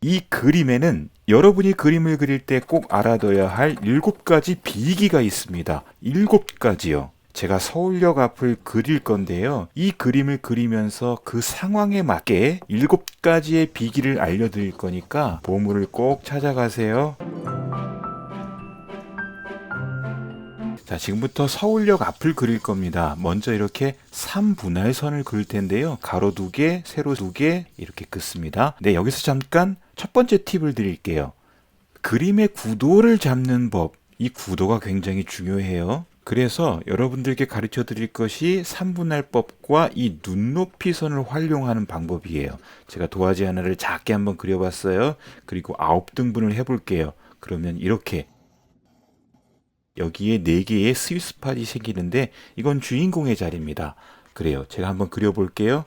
이 그림에는 여러분이 그림을 그릴 때 꼭 알아둬야 할 일곱 가지 비기가 있습니다. 일곱 가지요. 제가 서울역 앞을 그릴 건데요. 이 그림을 그리면서 그 상황에 맞게 일곱 가지의 비기를 알려드릴 거니까 보물을 꼭 찾아가세요. 자, 지금부터 서울역 앞을 그릴 겁니다. 먼저 이렇게 3분할선을 그릴 텐데요. 가로 두 개, 세로 두 개, 이렇게 긋습니다. 네, 여기서 잠깐 첫 번째 팁을 드릴게요. 그림의 구도를 잡는 법. 이 구도가 굉장히 중요해요. 그래서 여러분들께 가르쳐 드릴 것이 3분할법과 이 눈높이 선을 활용하는 방법이에요. 제가 도화지 하나를 작게 한번 그려봤어요. 그리고 아홉 등분을 해볼게요. 그러면 이렇게 여기에 4개의 스위스팟이 생기는데 이건 주인공의 자리입니다. 그래요. 제가 한번 그려볼게요.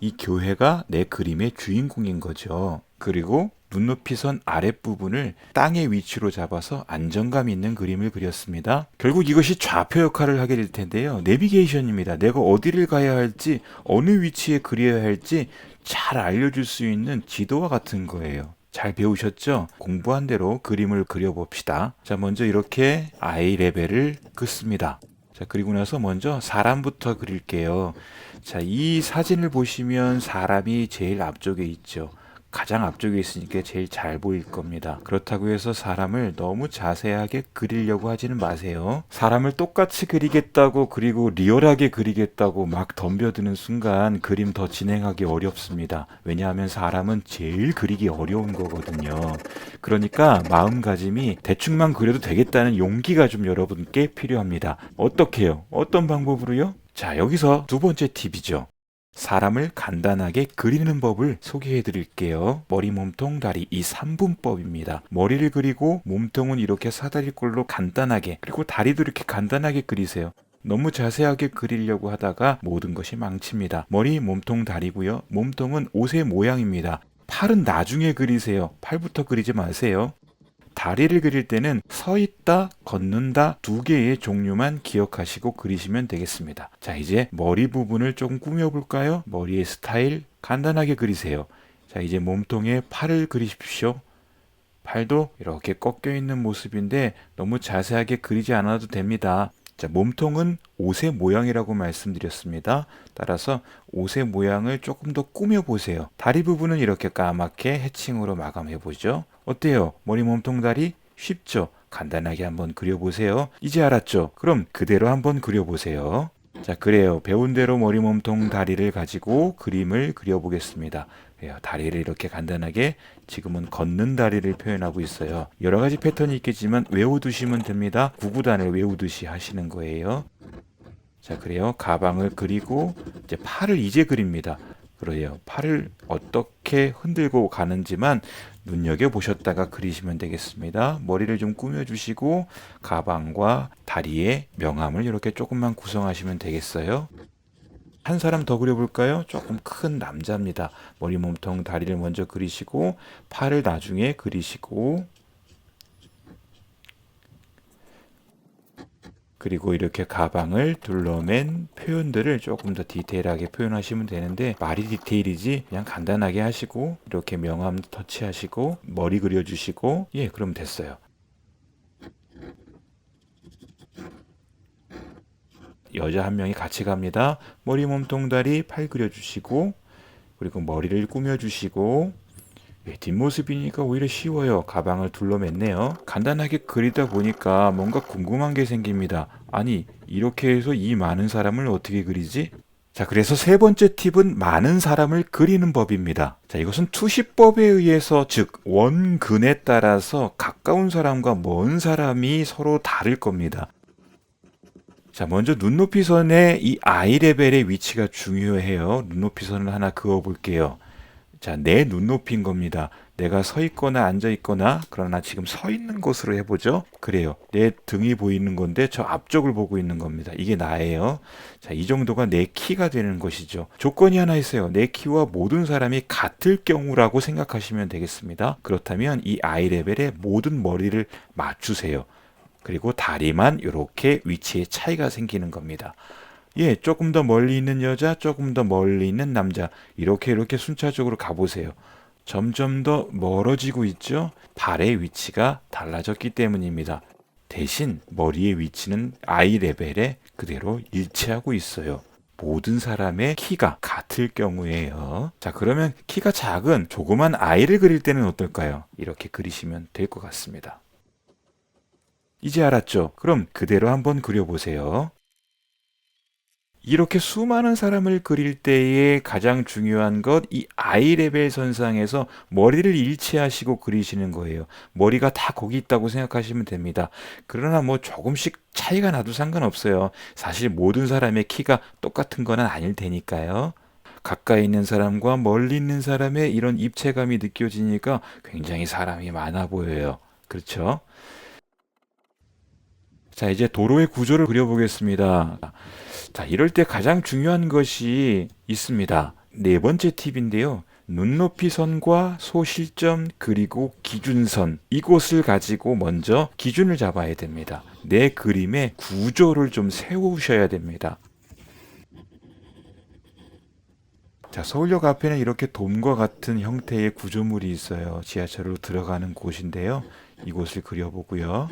이 교회가 내 그림의 주인공인 거죠. 그리고 눈높이선 아랫부분을 땅의 위치로 잡아서 안정감 있는 그림을 그렸습니다. 결국 이것이 좌표 역할을 하게 될 텐데요. 내비게이션입니다. 내가 어디를 가야 할지, 어느 위치에 그려야 할지 잘 알려줄 수 있는 지도와 같은 거예요. 잘 배우셨죠? 공부한 대로 그림을 그려봅시다. 자, 먼저 이렇게 아이 레벨을 긋습니다. 자, 그리고 나서 먼저 사람부터 그릴게요. 자, 이 사진을 보시면 사람이 제일 앞쪽에 있죠. 가장 앞쪽에 있으니까 제일 잘 보일 겁니다. 그렇다고 해서 사람을 너무 자세하게 그리려고 하지는 마세요. 사람을 똑같이 그리겠다고 그리고 리얼하게 그리겠다고 막 덤벼드는 순간 그림 더 진행하기 어렵습니다. 왜냐하면 사람은 제일 그리기 어려운 거거든요. 그러니까 마음가짐이 대충만 그려도 되겠다는 용기가 좀 여러분께 필요합니다. 어떻게요? 어떤 방법으로요? 자, 여기서 두 번째 팁이죠. 사람을 간단하게 그리는 법을 소개해 드릴게요. 머리, 몸통, 다리 이 3분법입니다. 머리를 그리고 몸통은 이렇게 사다리꼴로 간단하게 그리고 다리도 이렇게 간단하게 그리세요. 너무 자세하게 그리려고 하다가 모든 것이 망칩니다. 머리, 몸통, 다리고요. 몸통은 옷의 모양입니다. 팔은 나중에 그리세요. 팔부터 그리지 마세요. 다리를 그릴 때는 서 있다, 걷는다 두 개의 종류만 기억하시고 그리시면 되겠습니다. 자, 이제 머리 부분을 좀 꾸며볼까요? 머리의 스타일 간단하게 그리세요. 자, 이제 몸통에 팔을 그리십시오. 팔도 이렇게 꺾여 있는 모습인데 너무 자세하게 그리지 않아도 됩니다. 자, 몸통은 옷의 모양이라고 말씀드렸습니다. 따라서 옷의 모양을 조금 더 꾸며 보세요. 다리 부분은 이렇게 까맣게 해칭으로 마감해 보죠. 어때요? 머리, 몸통, 다리 쉽죠? 간단하게 한번 그려보세요. 이제 알았죠? 그럼 그대로 한번 그려보세요. 자, 그래요. 배운 대로 머리, 몸통, 다리를 가지고 그림을 그려보겠습니다. 그래요. 다리를 이렇게 간단하게 지금은 걷는 다리를 표현하고 있어요. 여러 가지 패턴이 있겠지만 외워두시면 됩니다. 구구단을 외우듯이 하시는 거예요. 자, 그래요. 가방을 그리고 이제 팔을 이제 그립니다. 그래요. 팔을 어떻게 흔들고 가는지만 눈여겨 보셨다가 그리시면 되겠습니다. 머리를 좀 꾸며 주시고 가방과 다리의 명암을 이렇게 조금만 구성하시면 되겠어요. 한 사람 더 그려볼까요? 조금 큰 남자입니다. 머리, 몸통, 다리를 먼저 그리시고 팔을 나중에 그리시고 그리고 이렇게 가방을 둘러맨 표현들을 조금 더 디테일하게 표현하시면 되는데 말이 디테일이지 그냥 간단하게 하시고 이렇게 명암 터치하시고 머리 그려주시고 예 그럼 됐어요. 여자 한 명이 같이 갑니다. 머리 몸통 다리 팔 그려주시고 그리고 머리를 꾸며주시고 예, 뒷모습이니까 오히려 쉬워요. 가방을 둘러맸네요. 간단하게 그리다 보니까 뭔가 궁금한 게 생깁니다. 아니, 이렇게 해서 이 많은 사람을 어떻게 그리지? 자, 그래서 세 번째 팁은 많은 사람을 그리는 법입니다. 자, 이것은 투시법에 의해서, 즉, 원근에 따라서 가까운 사람과 먼 사람이 서로 다를 겁니다. 자, 먼저 눈높이 선의 이 아이 레벨의 위치가 중요해요. 눈높이 선을 하나 그어 볼게요. 자, 내 눈높이인 겁니다. 내가 서 있거나 앉아 있거나 그러나 지금 서 있는 곳으로 해 보죠. 그래요. 내 등이 보이는 건데 저 앞쪽을 보고 있는 겁니다. 이게 나예요. 자, 이 정도가 내 키가 되는 것이죠. 조건이 하나 있어요. 내 키와 모든 사람이 같을 경우라고 생각하시면 되겠습니다. 그렇다면 이 아이 레벨에 모든 머리를 맞추세요. 그리고 다리만 이렇게 위치에 차이가 생기는 겁니다. 예, 조금 더 멀리 있는 여자, 조금 더 멀리 있는 남자. 이렇게 이렇게 순차적으로 가보세요. 점점 더 멀어지고 있죠? 발의 위치가 달라졌기 때문입니다. 대신 머리의 위치는 아이 레벨에 그대로 일치하고 있어요. 모든 사람의 키가 같을 경우에요. 자, 그러면 키가 작은 조그만 아이를 그릴 때는 어떨까요? 이렇게 그리시면 될 것 같습니다. 이제 알았죠? 그럼 그대로 한번 그려보세요. 이렇게 수많은 사람을 그릴 때에 가장 중요한 것, 이 아이 레벨 선상에서 머리를 일치하시고 그리시는 거예요. 머리가 다 거기 있다고 생각하시면 됩니다. 그러나 뭐 조금씩 차이가 나도 상관없어요. 사실 모든 사람의 키가 똑같은 건 아닐 테니까요. 가까이 있는 사람과 멀리 있는 사람의 이런 입체감이 느껴지니까 굉장히 사람이 많아 보여요. 그렇죠? 자, 이제 도로의 구조를 그려보겠습니다. 자, 이럴 때 가장 중요한 것이 있습니다. 네 번째 팁인데요. 눈높이 선과 소실점 그리고 기준선 이곳을 가지고 먼저 기준을 잡아야 됩니다. 내 그림의 구조를 좀 세우셔야 됩니다. 자, 서울역 앞에는 이렇게 돔과 같은 형태의 구조물이 있어요. 지하철로 들어가는 곳인데요. 이곳을 그려보고요.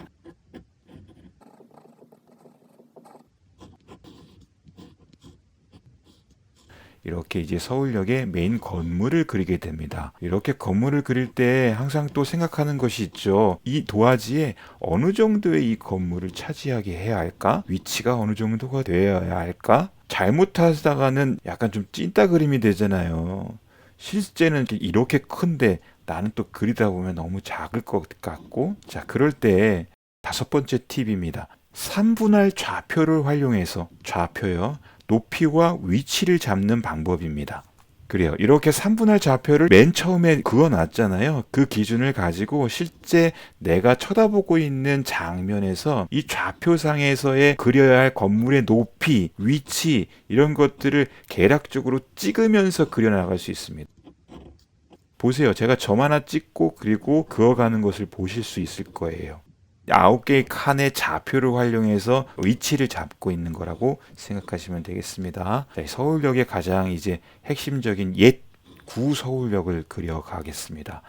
이렇게 이제 서울역의 메인 건물을 그리게 됩니다. 이렇게 건물을 그릴 때 항상 또 생각하는 것이 있죠. 이 도화지에 어느 정도의 이 건물을 차지하게 해야 할까? 위치가 어느 정도가 되어야 할까? 잘못하다가는 약간 좀 찐따 그림이 되잖아요. 실제는 이렇게 큰데 나는 또 그리다 보면 너무 작을 것 같고 자 그럴 때 다섯 번째 팁입니다. 3분할 좌표를 활용해서 좌표요. 높이와 위치를 잡는 방법입니다. 그래요. 이렇게 3분할 좌표를 맨 처음에 그어놨잖아요. 그 기준을 가지고 실제 내가 쳐다보고 있는 장면에서 이 좌표상에서의 그려야 할 건물의 높이, 위치 이런 것들을 계략적으로 찍으면서 그려나갈 수 있습니다. 보세요. 제가 점 하나 찍고 그리고 그어가는 것을 보실 수 있을 거예요. 아홉 개의 칸의 좌표를 활용해서 위치를 잡고 있는 거라고 생각하시면 되겠습니다. 자, 서울역의 가장 이제 핵심적인 옛 구서울역을 그려가겠습니다.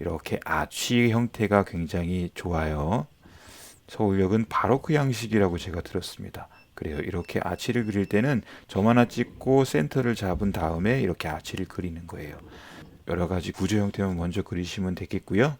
이렇게 아치 형태가 굉장히 좋아요. 서울역은 바로크 양식이라고 제가 들었습니다. 그래요. 이렇게 아치를 그릴 때는 점 하나 찍고 센터를 잡은 다음에 이렇게 아치를 그리는 거예요. 여러 가지 구조 형태만 먼저 그리시면 되겠고요.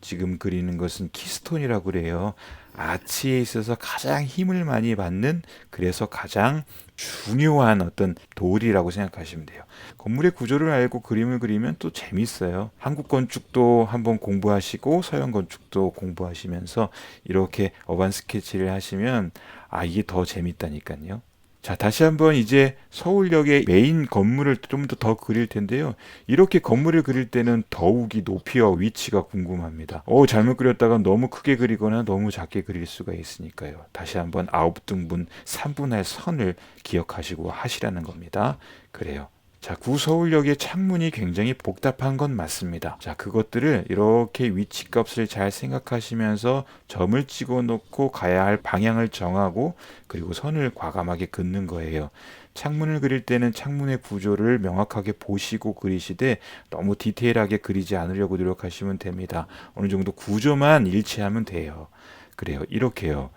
지금 그리는 것은 키스톤이라고 그래요. 아치에 있어서 가장 힘을 많이 받는 그래서 가장 중요한 어떤 돌이라고 생각하시면 돼요. 건물의 구조를 알고 그림을 그리면 또 재밌어요. 한국 건축도 한번 공부하시고 서양 건축도 공부하시면서 이렇게 어반 스케치를 하시면 아 이게 더 재밌다니까요. 자, 다시 한번 이제 서울역의 메인 건물을 좀 더 더 그릴 텐데요. 이렇게 건물을 그릴 때는 더욱이 높이와 위치가 궁금합니다. 어, 잘못 그렸다가 너무 크게 그리거나 너무 작게 그릴 수가 있으니까요. 다시 한번 아홉 등분 3분의 선을 기억하시고 하시라는 겁니다. 그래요. 자, 구서울역의 창문이 굉장히 복잡한 건 맞습니다. 자, 그것들을 이렇게 위치값을 잘 생각하시면서 점을 찍어 놓고 가야 할 방향을 정하고 그리고 선을 과감하게 긋는 거예요. 창문을 그릴 때는 창문의 구조를 명확하게 보시고 그리시되 너무 디테일하게 그리지 않으려고 노력하시면 됩니다. 어느 정도 구조만 일치하면 돼요. 그래요. 이렇게요.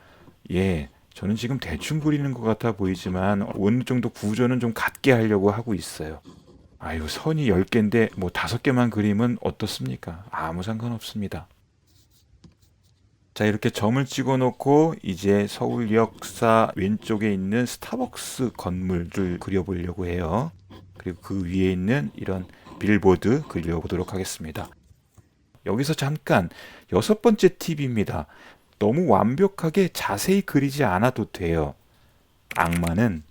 예. 저는 지금 대충 그리는 것 같아 보이지만 어느 정도 구조는 좀 같게 하려고 하고 있어요. 아유, 선이 10개인데 뭐 5개만 그리면 어떻습니까? 아무 상관없습니다. 자, 이렇게 점을 찍어 놓고 이제 서울역사 왼쪽에 있는 스타벅스 건물을 그려보려고 해요. 그리고 그 위에 있는 이런 빌보드 그려보도록 하겠습니다. 여기서 잠깐 여섯 번째 팁입니다. 너무 완벽하게 자세히 그리지 않아도 돼요. 악마는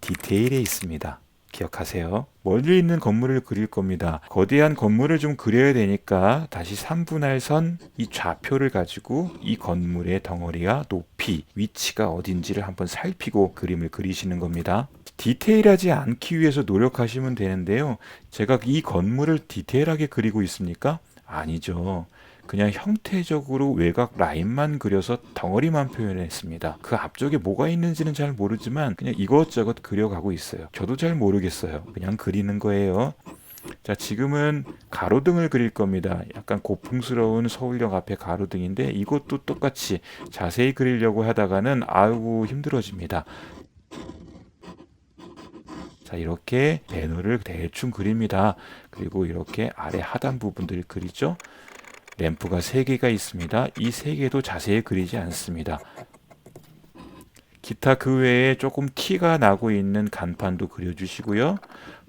디테일에 있습니다. 기억하세요. 멀리 있는 건물을 그릴 겁니다. 거대한 건물을 좀 그려야 되니까 다시 3분할 선 이 좌표를 가지고 이 건물의 덩어리와 높이, 위치가 어딘지를 한번 살피고 그림을 그리시는 겁니다. 디테일하지 않기 위해서 노력하시면 되는데요. 제가 이 건물을 디테일하게 그리고 있습니까? 아니죠. 그냥 형태적으로 외곽 라인만 그려서 덩어리만 표현했습니다. 그 앞쪽에 뭐가 있는지는 잘 모르지만 그냥 이것저것 그려가고 있어요. 저도 잘 모르겠어요. 그냥 그리는 거예요. 자, 지금은 가로등을 그릴 겁니다. 약간 고풍스러운 서울역 앞에 가로등인데 이것도 똑같이 자세히 그리려고 하다가는 아이고 힘들어집니다. 자, 이렇게 배너를 대충 그립니다. 그리고 이렇게 아래 하단 부분들을 그리죠. 램프가 3개가 있습니다. 이 3개도 자세히 그리지 않습니다. 기타 그 외에 조금 티가 나고 있는 간판도 그려주시고요.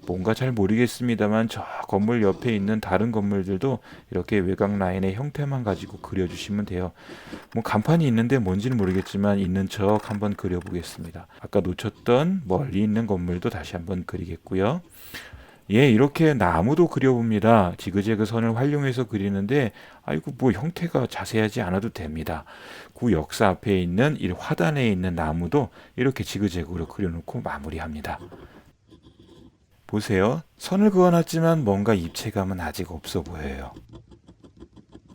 뭔가 잘 모르겠습니다만 저 건물 옆에 있는 다른 건물들도 이렇게 외곽 라인의 형태만 가지고 그려주시면 돼요. 뭐 간판이 있는데 뭔지는 모르겠지만 있는 척 한번 그려보겠습니다. 아까 놓쳤던 멀리 있는 건물도 다시 한번 그리겠고요. 예, 이렇게 나무도 그려봅니다. 지그재그 선을 활용해서 그리는데, 아이고, 뭐 형태가 자세하지 않아도 됩니다. 구 역사 앞에 있는 이 화단에 있는 나무도 이렇게 지그재그로 그려놓고 마무리합니다. 보세요. 선을 그어놨지만 뭔가 입체감은 아직 없어 보여요.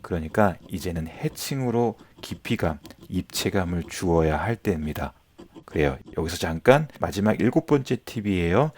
그러니까 이제는 해칭으로 깊이감, 입체감을 주어야 할 때입니다. 그래요. 여기서 잠깐 마지막 일곱 번째 팁이에요.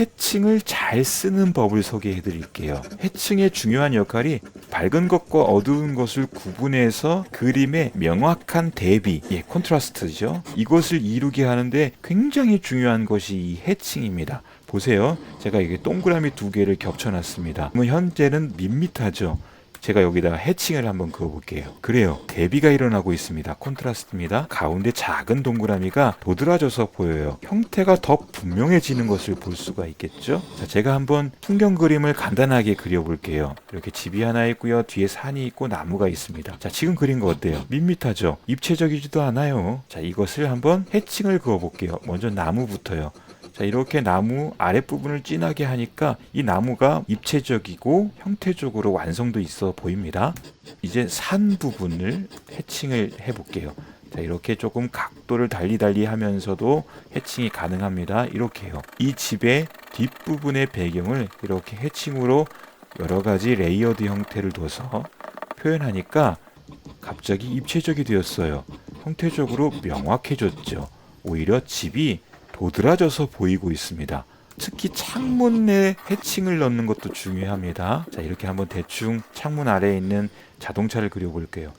해칭을 잘 쓰는 법을 소개해 드릴게요. 해칭의 중요한 역할이 밝은 것과 어두운 것을 구분해서 그림의 명확한 대비, 예, 콘트라스트죠. 이것을 이루게 하는데 굉장히 중요한 것이 이 해칭입니다. 보세요. 제가 이게 동그라미 두 개를 겹쳐놨습니다. 현재는 밋밋하죠. 제가 여기다가 해칭을 한번 그어볼게요. 그래요. 대비가 일어나고 있습니다. 콘트라스트입니다. 가운데 작은 동그라미가 도드라져서 보여요. 형태가 더 분명해지는 것을 볼 수가 있겠죠? 자, 제가 한번 풍경 그림을 간단하게 그려볼게요. 이렇게 집이 하나 있고요. 뒤에 산이 있고 나무가 있습니다. 자, 지금 그린 거 어때요? 밋밋하죠? 입체적이지도 않아요. 자, 이것을 한번 해칭을 그어볼게요. 먼저 나무부터요. 자, 이렇게 나무 아랫부분을 진하게 하니까 이 나무가 입체적이고 형태적으로 완성도 있어 보입니다. 이제 산 부분을 해칭을 해 볼게요. 자, 이렇게 조금 각도를 달리 달리 하면서도 해칭이 가능합니다. 이렇게요. 이 집의 뒷부분의 배경을 이렇게 해칭으로 여러 가지 레이어드 형태를 둬서 표현하니까 갑자기 입체적이 되었어요. 형태적으로 명확해졌죠. 오히려 집이 도드라져서 보이고 있습니다. 특히 창문 내 해칭을 넣는 것도 중요합니다. 자, 이렇게 한번 대충 창문 아래에 있는 자동차를 그려볼게요.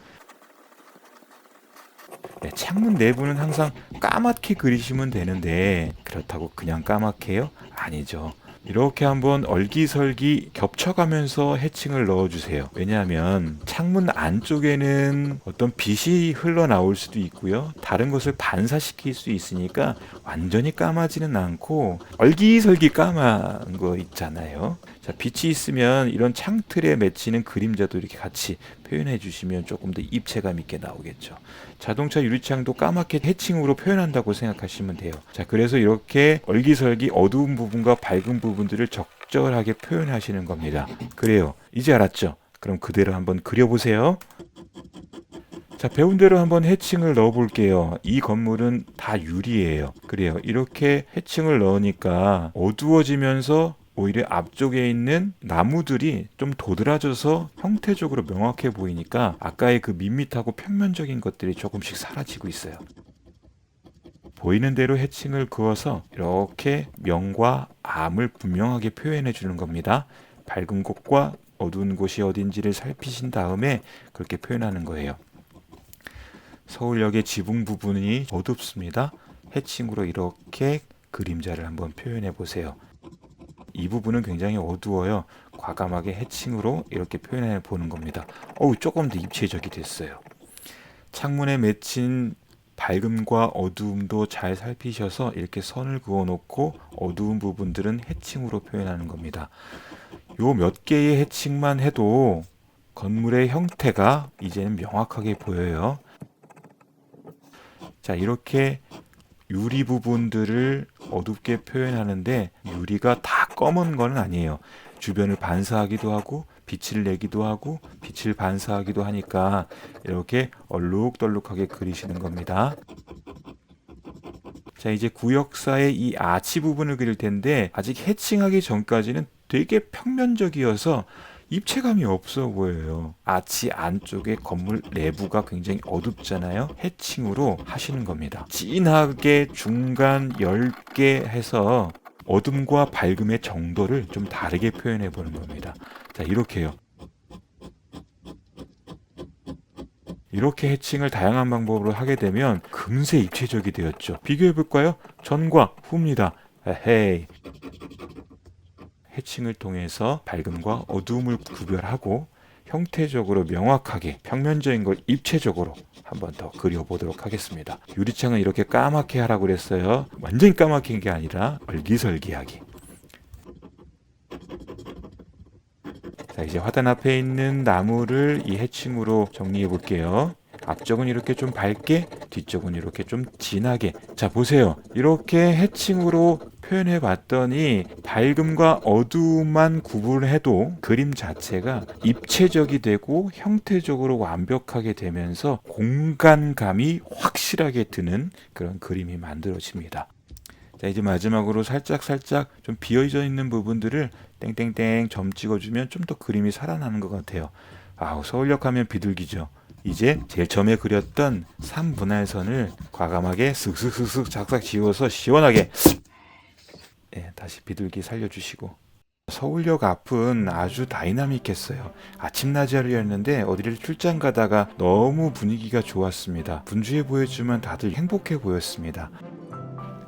네, 창문 내부는 항상 까맣게 그리시면 되는데 그렇다고 그냥 까맣게요? 아니죠. 이렇게 한번 얼기설기 겹쳐가면서 해칭을 넣어주세요. 왜냐하면 창문 안쪽에는 어떤 빛이 흘러나올 수도 있고요. 다른 것을 반사시킬 수 있으니까 완전히 까마지는 않고 얼기설기 까만 거 있잖아요. 자, 빛이 있으면 이런 창틀에 맺히는 그림자도 이렇게 같이 표현해 주시면 조금 더 입체감 있게 나오겠죠. 자동차 유리창도 까맣게 해칭으로 표현한다고 생각하시면 돼요. 자, 그래서 이렇게 얼기설기 어두운 부분과 밝은 부분들을 적절하게 표현하시는 겁니다. 그래요. 이제 알았죠? 그럼 그대로 한번 그려보세요. 자, 배운 대로 한번 해칭을 넣어 볼게요. 이 건물은 다 유리예요. 그래요. 이렇게 해칭을 넣으니까 어두워지면서 오히려 앞쪽에 있는 나무들이 좀 도드라져서 형태적으로 명확해 보이니까 아까의 그 밋밋하고 평면적인 것들이 조금씩 사라지고 있어요. 보이는 대로 해칭을 그어서 이렇게 명과 암을 분명하게 표현해 주는 겁니다. 밝은 곳과 어두운 곳이 어딘지를 살피신 다음에 그렇게 표현하는 거예요. 서울역의 지붕 부분이 어둡습니다. 해칭으로 이렇게 그림자를 한번 표현해 보세요. 이 부분은 굉장히 어두워요. 과감하게 해칭으로 이렇게 표현해 보는 겁니다. 어우, 조금 더 입체적이 됐어요. 창문에 맺힌 밝음과 어두움도 잘 살피셔서 이렇게 선을 그어 놓고 어두운 부분들은 해칭으로 표현하는 겁니다. 요 몇 개의 해칭만 해도 건물의 형태가 이제는 명확하게 보여요. 자, 이렇게 유리 부분들을 어둡게 표현하는데 유리가 다 검은 건 아니에요. 주변을 반사하기도 하고 빛을 내기도 하고 빛을 반사하기도 하니까 이렇게 얼룩덜룩하게 그리시는 겁니다. 자 이제 구역사의 이 아치 부분을 그릴 텐데 아직 해칭하기 전까지는 되게 평면적이어서 입체감이 없어 보여요. 아치 안쪽에 건물 내부가 굉장히 어둡잖아요. 해칭으로 하시는 겁니다. 진하게 중간 10개 해서 어둠과 밝음의 정도를 좀 다르게 표현해 보는 겁니다. 자, 이렇게요. 이렇게 해칭을 다양한 방법으로 하게 되면 금세 입체적이 되었죠. 비교해 볼까요? 전과 후입니다. 에헤이. 해칭을 통해서 밝음과 어두움을 구별하고 형태적으로 명확하게 평면적인 걸 입체적으로 한번 더 그려보도록 하겠습니다. 유리창은 이렇게 까맣게 하라고 그랬어요. 완전히 까맣게 게 아니라 얼기설기하게. 자, 이제 화단 앞에 있는 나무를 이 해칭으로 정리해 볼게요. 앞쪽은 이렇게 좀 밝게, 뒤쪽은 이렇게 좀 진하게. 자, 보세요. 이렇게 해칭으로 표현해 봤더니 밝음과 어두움만 구분해도 그림 자체가 입체적이 되고 형태적으로 완벽하게 되면서 공간감이 확실하게 드는 그런 그림이 만들어집니다. 자, 이제 마지막으로 살짝 살짝 좀 비어져 있는 부분들을 땡땡땡 점 찍어주면 좀 더 그림이 살아나는 것 같아요. 아우, 서울역 하면 비둘기죠. 이제 제일 처음에 그렸던 3분할선을 과감하게 슥슥슥슥 작작 지워서 시원하게 예, 다시 비둘기 살려주시고 서울역 앞은 아주 다이나믹했어요. 아침 낮이었는데 어디를 출장 가다가 너무 분위기가 좋았습니다. 분주해 보였지만 다들 행복해 보였습니다.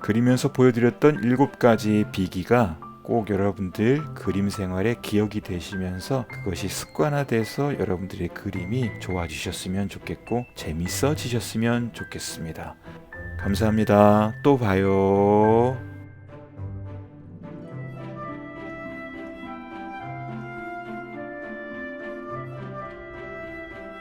그리면서 보여드렸던 일곱 가지 비기가 꼭 여러분들 그림 생활에 기억이 되시면서 그것이 습관화돼서 여러분들의 그림이 좋아지셨으면 좋겠고 재밌어지셨으면 좋겠습니다. 감사합니다. 또 봐요.